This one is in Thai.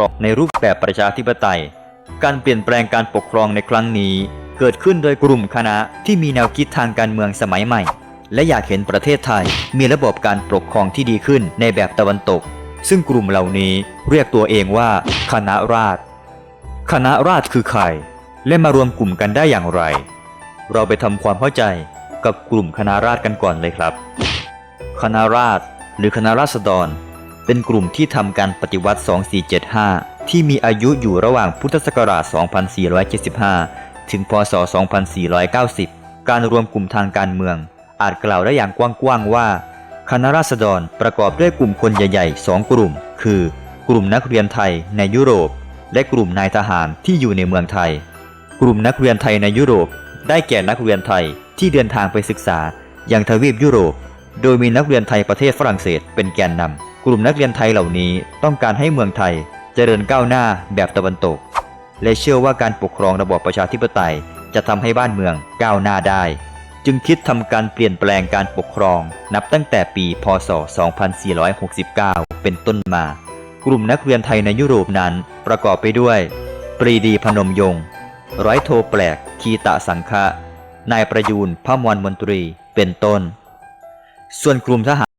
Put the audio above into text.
ปกในรูปแบบประชาธิปไตย การเปลี่ยนแปลงการปกครองในครั้งนี้ เกิดขึ้นโดยกลุ่มคณะที่มีแนวคิดทางการเมืองสมัยใหม่ และอยากเห็นประเทศไทย มีระบบการปกครองที่ดีขึ้นในแบบตะวันตก ซึ่งกลุ่มเหล่านี้เรียกตัวเองว่า คณะราษฎรคณะราษฎรคือใคร และมารวมกลุ่มกันได้อย่างไร เราไปทำความเข้าใจกับกลุ่มคณะราษฎรกันก่อนเลยครับ คณะราษฎรหรือคณะราษฎร เป็นกลุ่มที่ทำการปฏิวัติ 2475 ที่มีอายุอยู่ระหว่างพุทธศักราช 2475 ถึง พศ 2490 การรวมกลุ่มทางการเมือง อาจกล่าวได้อย่างกว้างๆว่า คณะราษฎรประกอบด้วยกลุ่มคนใหญ่ๆสองกลุ่ม คือ กลุ่มนักเรียนไทยในยุโรป และกลุ่มนายทหารที่อยู่ในเมืองไทย กลุ่มนักเรียนไทยในยุโรป ได้แก่นักเรียนไทยที่เดินทางไปศึกษาอย่างทวีปยุโรป โดยมีนักเรียนไทยประเทศฝรั่งเศสเป็นแกนนำ กลุ่มนักเรียนไทยเหล่านี้ต้องการให้เมืองไทยเจริญก้าวหน้าแบบตะวันตก และเชื่อว่าการปกครองระบอบประชาธิปไตยจะทำให้บ้านเมืองก้าวหน้าได้ จึงคิดทำการเปลี่ยนแปลงการปกครอง นับตั้งแต่ปี พศ 2469 เป็นต้นมา กลุ่มนักเรียนไทยในยุโรปนั้นประกอบไปด้วย ปรีดีพนมยงค์ร้อยโทแปลก คีตะสังฆะนายประยูนพระมวลมนตรี เป็นต้น ส่วนกลุ่มทหาร